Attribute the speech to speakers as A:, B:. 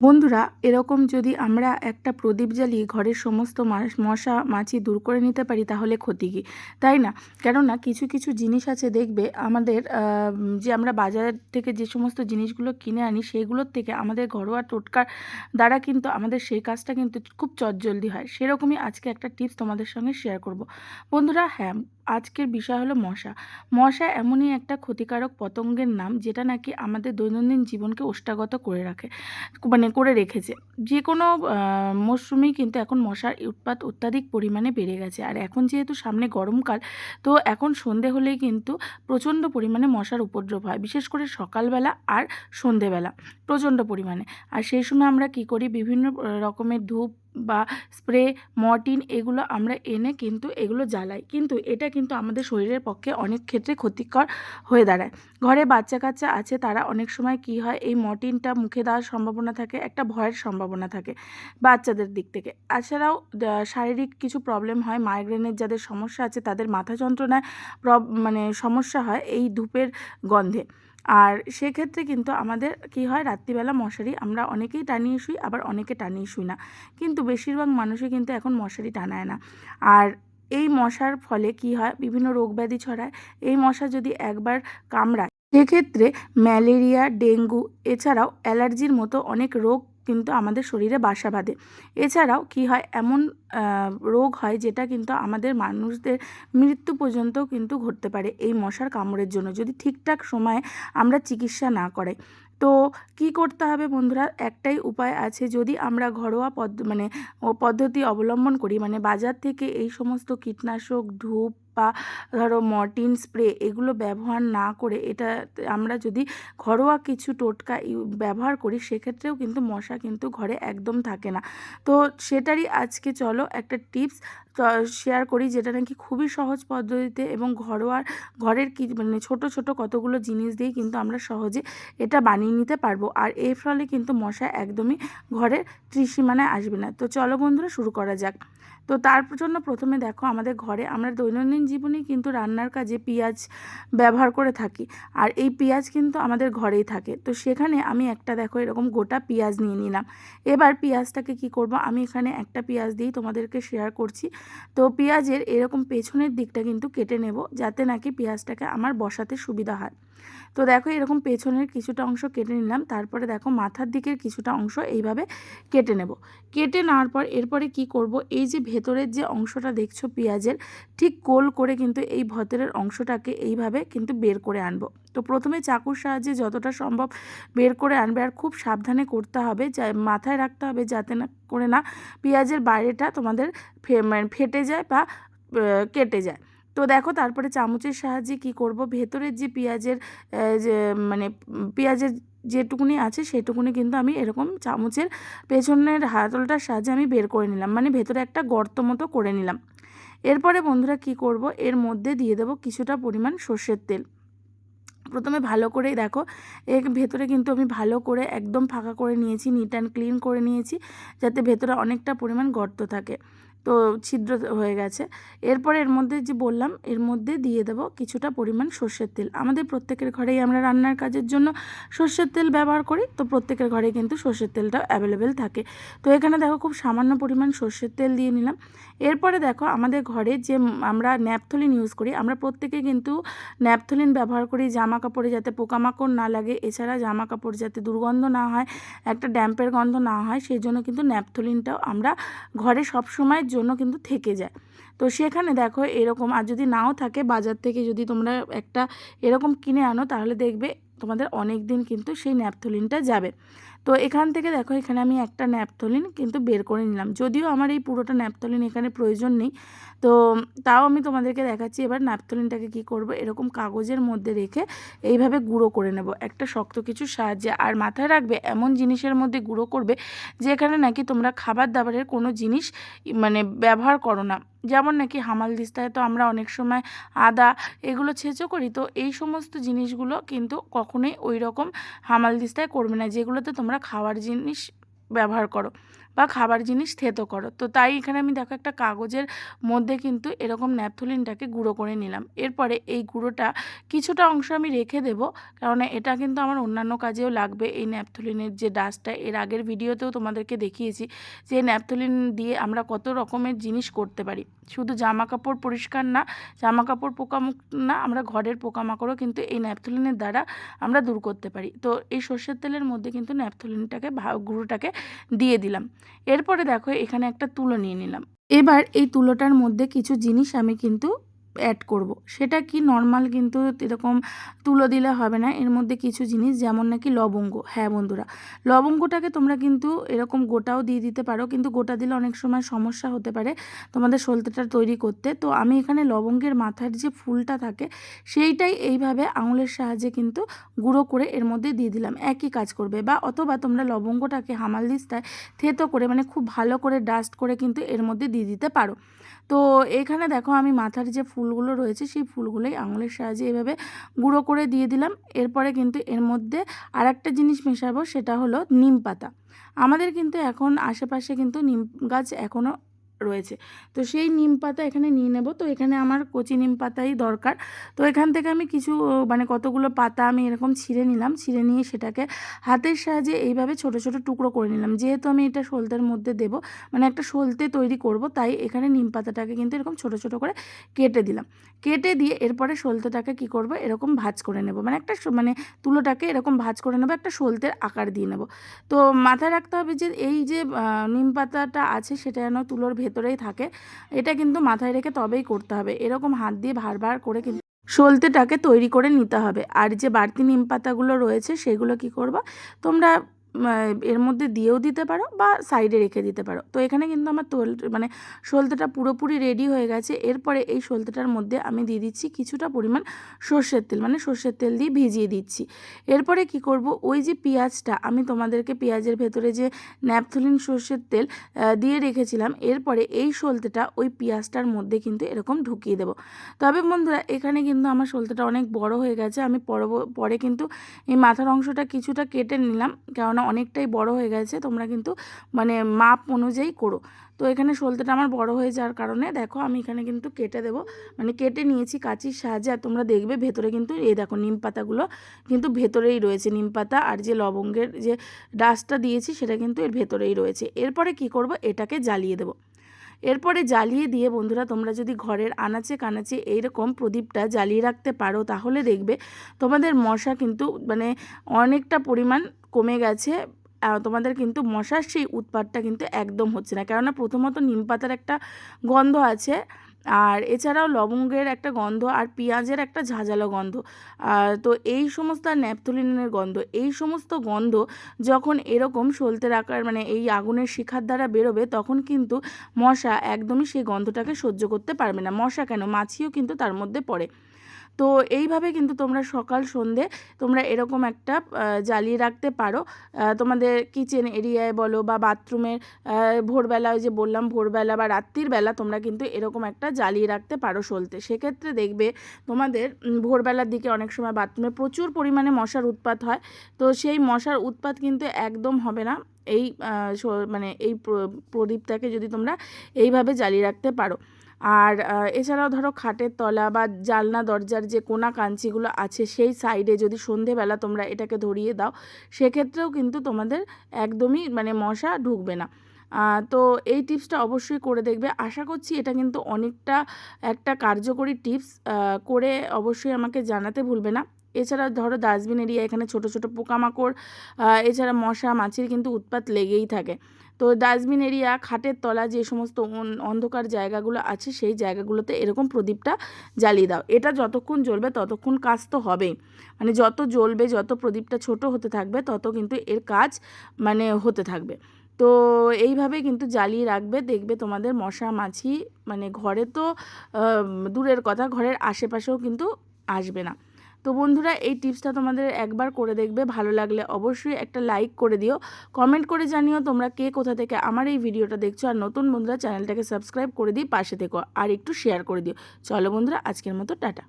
A: বন্ধুরা, এরকম যদি আমরা একটা প্রদীপ জ্বালিয়ে ঘরের সমস্ত মাস- মশা, মাছি দূর করে নিতে পারি, তাহলে ক্ষতি কী? তাই না? কেননা, কিছু কিছু জিনিস আছে, দেখবে আমাদের যে আমরা বাজার থেকে যে সমস্ত জিনিসগুলো কিনে আনি, সেগুলোর থেকে আমাদের ঘরোয়া টোটকার দ্বারা কিন্তু আমাদের সেই কাজটা কিন্তু খুব চটজলদি হয়। সেরকমই আজকে একটা টিপস তোমাদের সঙ্গে শেয়ার করব। বন্ধুরা হ্যাঁ আজকের বিষয় হলো মশা। মশা এমনই একটা ক্ষতিকারক পতঙ্গের নাম, যেটা নাকি আমাদের দৈনন্দিন জীবনকে ওষ্ঠাগত করে রাখে। মানে করে রেখেছে। যে কোনো মরশুমে মরশুমেই কিন্তু এখন মশার উৎপাত অত্যাধিক পরিমাণে বেড়ে গেছে। আর এখন যেহেতু সামনে গরমকাল, তো এখন সন্ধে হলেই কিন্তু প্রচণ্ড পরিমাণে মশার উপদ্রব হয়। বিশেষ করে সকালবেলা আর সন্ধেবেলা প্রচণ্ড পরিমাণে। আর সেই সময় আমরা কি করি? বিভিন্ন রকমের ধূপ বা স্প্রে, মর্টিন এগুলো আমরা এনে কিন্তু এগুলো জ্বালাই। কিন্তু এটা কিন্তু আমাদের শরীরের পক্ষে অনেক ক্ষেত্রে ক্ষতিকর হয়ে দাঁড়ায়। ঘরে বাচ্চা কাচ্চা আছে, তারা অনেক সময় কি হয়, এই মর্টিনটা মুখে দেওয়ার সম্ভাবনা থাকে, একটা ভয়ের সম্ভাবনা থাকে বাচ্চাদের দিক থেকে। এছাড়াও শারীরিক কিছু প্রবলেম হয় মাইগ্রেনের যাদের সমস্যা আছে, তাদের মাথা যন্ত্রণায় মানে সমস্যা হয় এই ধূপের গন্ধে। আর সেক্ষেত্রে কিন্তু আমাদের কি হয়? রাত্রিবেলা মশারি আমরা অনেকেই টানিয়ে শুই, আবার অনেকে টানিয়ে শুই না। কিন্তু বেশিরভাগ মানুষই কিন্তু এখন মশারি টানায় না। আর এই মশার ফলে কি হয়? বিভিন্ন রোগ ব্যাধি ছড়ায়। এই মশা যদি একবার কামড়ায়, সেক্ষেত্রে ম্যালেরিয়া, ডেঙ্গু, এছাড়াও অ্যালার্জির মতো অনেক রোগ কিন্তু আমাদের শরীরে বাসা বাঁধে। এছাড়াও কি হয়, এমন রোগ হয় যেটা কিন্তু আমাদের মানুষদের মৃত্যু পর্যন্তও কিন্তু ঘটতে পারে এই মশার কামড়ের জন্য, যদি ঠিকঠাক সময়ে আমরা চিকিৎসা না করাই। তো কি করতে হবে বন্ধুরা, একটাই উপায় আছে, যদি আমরা ঘরোয়া পদ্ধ মানে পদ্ধতি অবলম্বন করি মানে বাজার থেকে এই সমস্ত কীটনাশক, ধূপ বা ধরো মর্টিন স্প্রে এগুলো ব্যবহার না করে এটা আমরা যদি ঘরোয়া কিছু টোটকা ব্যবহার করি সেক্ষেত্রেও কিন্তু মশা কিন্তু ঘরে একদম থাকে না। তো সেটারই আজকে চলো একটা টিপস শেয়ার করি যেটা নাকি খুবই সহজ পদ্ধতিতে এবং ঘরোয়ার ঘরের কি মানে ছোট ছোট কতগুলো জিনিস দিয়েই কিন্তু আমরা সহজে এটা বানিয়ে নিতে পারব। আর এর ফলে কিন্তু মশা একদমই ঘরের ত্রিসীমানায় আসবে না। তো চলো বন্ধুরা শুরু করা যাক। তো তার জন্য প্রথমে দেখো আমাদের ঘরে আমরা দৈনন্দিন জীবনে কিন্তু রান্নার কাজে পেঁয়াজ ব্যবহার করে থাকি। আর এই পেঁয়াজ কিন্তু আমাদের ঘরেই থাকে। তো সেখানে আমি একটা দেখো এরকম গোটা পেঁয়াজ নিয়ে নিলাম। এবার পেঁয়াজটাকে কি করব? আমি এখানে একটা পেঁয়াজ দিয়েই তোমাদেরকে শেয়ার করছি। তো পেঁয়াজের এরকম পেছনের দিকটা কিন্তু কেটে নেব যাতে নাকি পেঁয়াজটাকে আমার বসাতে সুবিধা হয়। তো দেখো এরকম পেছনের কিছুটা অংশ কেটে নিলাম, তারপরে দেখো মাথার দিকের কিছুটা অংশ এইভাবে কেটে নেব। কেটে নেওয়ার পর এরপরে কি করব? এই যে ভেতরের যে অংশটা দেখছ পেঁয়াজের, ঠিক গোল করে কিন্তু এই ভেতরের অংশটাকে এইভাবে কিন্তু বের করে আনব। তো প্রথমে চাকুর সাহায্যে যতটা সম্ভব বের করে আনবে আর খুব সাবধানে করতে হবে, যা মাথায় রাখতে হবে যাতে না, করে না পেঁয়াজের বাইরেটা তোমাদের মানে ফেটে যায় বা কেটে যায়। তো দেখো তারপরে চামচের সাহায্যে কি করব? ভেতরের যে পেঁয়াজের যে মানে পেঁয়াজের যেটুকুনি আছে সেটুকুনি কিন্তু আমি এরকম চামচের পেছনের হাতলটার সাহায্যে আমি বের করে নিলাম। মানে ভেতরে একটা গর্ত মতো করে নিলাম। এরপরে বন্ধুরা কি করব? এর মধ্যে দিয়ে দেবো কিছুটা পরিমাণ সর্ষের তেল। প্রথমে ভালো করেই দেখো, এর ভেতরে কিন্তু আমি ভালো করে একদম ফাঁকা করে নিয়েছি নিট অ্যান্ড ক্লিন করে নিয়েছি, যাতে ভেতরে অনেকটা পরিমাণ গর্ত থাকে। তো ছিদ্র হয়ে গেছে। এরপরে এর মধ্যে যে বললাম, এর মধ্যে দিয়ে দেবো কিছুটা পরিমাণ সর্ষের তেল। আমাদের প্রত্যেকের ঘরেই আমরা রান্নার কাজের জন্য সর্ষের তেল ব্যবহার করি, তো প্রত্যেকের ঘরে কিন্তু সর্ষের তেলটা অ্যাভেলেবেল থাকে। তো এখানে দেখো খুব সামান্য পরিমাণ সর্ষের তেল দিয়ে নিলাম। এরপরে দেখো আমাদের ঘরে যে আমরা ন্যাপথলিন ইউজ করি, আমরা প্রত্যেকে কিন্তু ন্যাপথলিন ব্যবহার করি জামা কাপড়ে যাতে পোকামাকড় না লাগে। এছাড়া জামা কাপড় যাতে দুর্গন্ধ না হয়, একটা ড্যাম্পের গন্ধ না হয়, সেই জন্য কিন্তু ন্যাপথলিনটাও আমরা ঘরে সব সময়ের জন্য কিন্তু থেকে যায়। তো সেখানে দেখো এরকম, আর যদি নাও থাকে বাজার থেকে যদি তোমরা একটা এরকম কিনে আনো, তাহলে দেখবে তোমাদের অনেক দিন কিন্তু সেই ন্যাপথলিনটা যাবে। তো এখান থেকে দেখো, এখানে আমি একটা ন্যাপথলিন কিন্তু বের করে নিলাম। যদিও আমার এই পুরোটা ন্যাপথলিন এখানে প্রয়োজন নেই, তো তাও আমি তোমাদেরকে দেখাচ্ছি এবার ন্যাপথলিনটাকে কি করব, এরকম কাগজের মধ্যে রেখে এইভাবে গুঁড়ো করে নেব। একটা শক্ত কিছুর সাহায্যে। আর মাথায় রাখবে, এমন জিনিসের মধ্যে গুঁড়ো করবে যেখানে নাকি তোমরা খাবার দাবারের কোনো জিনিস মানে ব্যবহার করো না। যেমন নাকি হামাল দিস্তায় তো আমরা অনেক সময় আদা এগুলো ছেঁচো করি, তো এই সমস্ত জিনিসগুলো কিন্তু কখনোই ওই রকম হামাল দিস্তায় করবে না, যেগুলোতে তোমরা খাওয়ার জিনিস ব্যবহার করো। বা খাবার জিনিস থেতো করো। তো তাই এখানে আমি দেখো একটা কাগজের মধ্যে কিন্তু এরকম ন্যাপথলিনটাকে গুঁড়ো করে নিলাম। এরপরে এই গুঁড়োটা কিছুটা অংশ আমি রেখে দেবো কারণ এটা কিন্তু আমার অন্যান্য কাজেও লাগবে। এই ন্যাপথলিনের যে ডাস্টটা, এর আগের ভিডিওতেও তোমাদেরকে দেখিয়েছি যে ন্যাপথলিন দিয়ে আমরা কত রকমের জিনিস করতে পারি। শুধু জামা কাপড় পরিষ্কার না জামা কাপড় পোকামুক্ত না, আমরা ঘরের পোকামাকড়ও কিন্তু এই ন্যাপথলিনের দ্বারা আমরা দূর করতে পারি। তো এই সর্ষের তেলের মধ্যে কিন্তু ন্যাপথলিনটাকে গুঁড়োটাকে দিয়ে দিলাম। এরপরে দেখো এখানে একটা তুলো নিয়ে নিলাম। এবার এই তুলোটার মধ্যে কিছু জিনিস আমি কিন্তু অ্যাড করব। সেটা কি নর্মাল কিন্তু এরকম তুলো দিলে হবে না। এর মধ্যে কিছু জিনিস যেমন নাকি লবঙ্গ। হ্যাঁ বন্ধুরা, লবঙ্গটাকে তোমরা কিন্তু এরকম গোটাও দিয়ে দিতে পারো। কিন্তু গোটা দিলে অনেক সময় সমস্যা হতে পারে তোমাদের সলতেটা তৈরি করতে। তো আমি এখানে লবঙ্গের মাথার যে ফুলটা থাকে, সেইটাই এইভাবে আঙুলের সাহায্যে কিন্তু গুঁড়ো করে এর মধ্যে দিয়ে দিলাম। একই কাজ করবে। বা অথবা তোমরা লবঙ্গটাকে হামাল দিস্তায় থেতো করে মানে খুব ভালো করে ডাস্ট করে কিন্তু এর মধ্যে দিয়ে দিতে পারো। তো এখানে দেখো আমি মাথার যে ফুলগুলো রয়েছে, সেই ফুলগুলোই আঙুলের সাহায্যে এভাবে গুঁড়ো করে দিয়ে দিলাম। এরপরে কিন্তু এর মধ্যে আর একটা জিনিস মেশাবো, সেটা হলো নিম পাতা। আমাদের কিন্তু এখন আশেপাশে কিন্তু নিম গাছ এখনও রয়েছে। তো সেই নিম পাতা এখানে নিয়ে নেব। তো এখানে আমার কচি নিম পাতাই দরকার। তো এখান থেকে আমি কিছু মানে কতগুলো পাতা আমি এরকম ছিঁড়ে নিলাম। ছিঁড়ে নিয়ে সেটাকে হাতের সাহায্যে এইভাবে ছোট ছোট টুকরো করে নিলাম। যেহেতু আমি এটা সলতের মধ্যে দেব মানে একটা সলতে তৈরি করব, তাই এখানে নিম পাতাটাকে কিন্তু এরকম ছোট ছোট করে কেটে দিলাম। কেটে দিয়ে এরপরে সলতেটাকে কি করব? এরকম ভাজ করে নেব। মানে একটা মানে তুলোটাকে এরকম ভাজ করে নেব, একটা সলতের আকার দিয়ে নেব। তো মাথায় রাখতে হবে যে এই যে নিম পাতাটা আছে সেটা যেন তুলোর ভেতরেই থাকে। এটা কিন্তু মাথায় রেখে তবেই করতে হবে। এরকম হাত দিয়ে ভারবার করে কিন্তু সলতেটাকে তৈরি করে নিতে হবে। আর যে বাড়তি নিম পাতাগুলো রয়েছে, সেগুলো কি করবা? তোমরা এর মধ্যে দিয়েও দিতে পারো বা সাইডে রেখে দিতে পারো। তো এখানে কিন্তু আমার তোল মানে সলতেটা পুরোপুরি রেডি হয়ে গেছে। এরপরে এই সলতেটার মধ্যে আমি দিয়ে দিচ্ছি কিছুটা পরিমাণ সর্ষের তেল মানে সর্ষের তেল দিয়ে ভিজিয়ে দিচ্ছি। এরপরে কি করব? ওই যে পেঁয়াজটা, আমি তোমাদেরকে পেঁয়াজের ভেতরে যে ন্যাপথলিন সর্ষের তেল দিয়ে রেখেছিলাম, এরপরে এই সলতেটা ওই পেঁয়াজটার মধ্যে কিন্তু এরকম ঢুকিয়ে দেবো। তবে বন্ধুরা, এখানে কিন্তু আমার সলতেটা অনেক বড় হয়ে গেছে। আমি পরে কিন্তু এই মাথার অংশটা কিছুটা কেটে নিলাম। কারণ অনেকটাই বড় হয়ে গেছে, তোমরা কিন্তু মানে মাপ অনুযায়ী করো। তো এখানে সলতেটা আমার বড় হয়ে যাওয়ার কারণে দেখো আমি এখানে কিন্তু কেটে দেব। মানে কেটে নিয়েছি কাঁচির সাহায্যে আর তোমরা দেখবে ভেতরে কিন্তু এই দেখো নিম পাতাগুলো কিন্তু ভেতরেই রয়েছে। নিম পাতা আর যে লবঙ্গের যে ডাস্টটা দিয়েছি সেটা কিন্তু এর ভেতরেই রয়েছে। এরপরে কি করব? এটাকে জ্বালিয়ে দেবো। এরপরে জ্বালিয়ে দিয়ে বন্ধুরা তোমরা যদি ঘরের আনাচে কানাচে এইরকম প্রদীপটা জ্বালিয়ে রাখতে পারো, তাহলে দেখবে তোমাদের মশা কিন্তু মানে অনেকটা পরিমাণ কমে গেছে। তোমাদের কিন্তু মশার সেই উৎপাতটা কিন্তু একদম হচ্ছে না। কেননা প্রথমত নিম পাতার একটা গন্ধ আছে। আর এছাড়াও লবঙ্গের একটা গন্ধ আর পেঁয়াজের একটা ঝাঁঝালো গন্ধ। তো এই সমস্ত আর ন্যাপথলিনের গন্ধ, এই সমস্ত গন্ধ যখন এরকম সলতের আকার মানে এই আগুনের শিখার দ্বারা বেরোবে, তখন কিন্তু মশা একদমই সেই গন্ধটাকে সহ্য করতে পারবে না। মশা কেন? মাছিও কিন্তু তার মধ্যে পড়ে। তো এইভাবে কিন্তু তোমরা সকাল, সন্ধে তোমরা এরকম একটা জ্বালিয়ে রাখতে পারো। তোমাদের কিচেন এরিয়ায় বলো বা বাথরুমের ভোরবেলা ওই যে বললাম ভোরবেলা বা রাত্রির বেলা তোমরা কিন্তু এরকম একটা জ্বালিয়ে রাখতে পারো সলতে। সেক্ষেত্রে দেখবে তোমাদের ভোরবেলার দিকে অনেক সময় বাথরুমে প্রচুর পরিমাণে মশার উৎপাত হয়। তো সেই মশার উৎপাত কিন্তু একদম হবে না। এই মানে এই প্রদীপটাকে যদি তোমরা এইভাবে জ্বালিয়ে রাখতে পারো। আর এছাড়াও ধরো খাটের তলা বা জালনা দরজার যে কোনা কাঞ্চিগুলো আছে সেই সাইডে যদি সন্ধেবেলা তোমরা এটাকে ধরিয়ে দাও, সেক্ষেত্রেও কিন্তু তোমাদের একদমই মানে মশা ঢুকবে না। তো এই টিপসটা অবশ্যই করে দেখবে। আশা করছি এটা কিন্তু অনেকটা একটা কার্যকরী টিপস করে অবশ্যই আমাকে জানাতে ভুলবে না। এছাড়া ধরো ডাস্টবিন এরিয়া এখানে ছোট ছোট পোকামাকড় এছাড়া মশা, মাছির কিন্তু উৎপাত লেগেই থাকে। তো ডাস্টবিন এরিয়া খাটের তলা যে সমস্ত অন্ধকার জায়গাগুলো আছে, সেই জায়গাগুলোতে এরকম প্রদীপটা জ্বালিয়ে দাও। এটা যতক্ষণ জ্বলবে ততক্ষণ কাজ তো হবেই। মানে যত জ্বলবে, যত প্রদীপটা ছোট হতে থাকবে, তত কিন্তু এর কাজ মানে হতে থাকবে। তো এইভাবে কিন্তু জ্বালিয়ে রাখবে, দেখবে তোমাদের মশা, মাছি মানে ঘরে তো দূরের কথা, ঘরের আশেপাশেও কিন্তু আসবে না। তো বন্ধুরা, এই টিপসটা তোমাদের একবার করে দেখবে, ভালো লাগলে অবশ্যই একটা লাইক করে দিও। কমেন্ট করে জানিও তোমরা কে কোথা থেকে আমার এই ভিডিওটা দেখছ, আর নতুন বন্ধুরা চ্যানেলটাকে সাবস্ক্রাইব করে দিই পাশে থেকো, আর একটু শেয়ার করে দিও। চলো বন্ধুরা, আজকের মতো টাটা।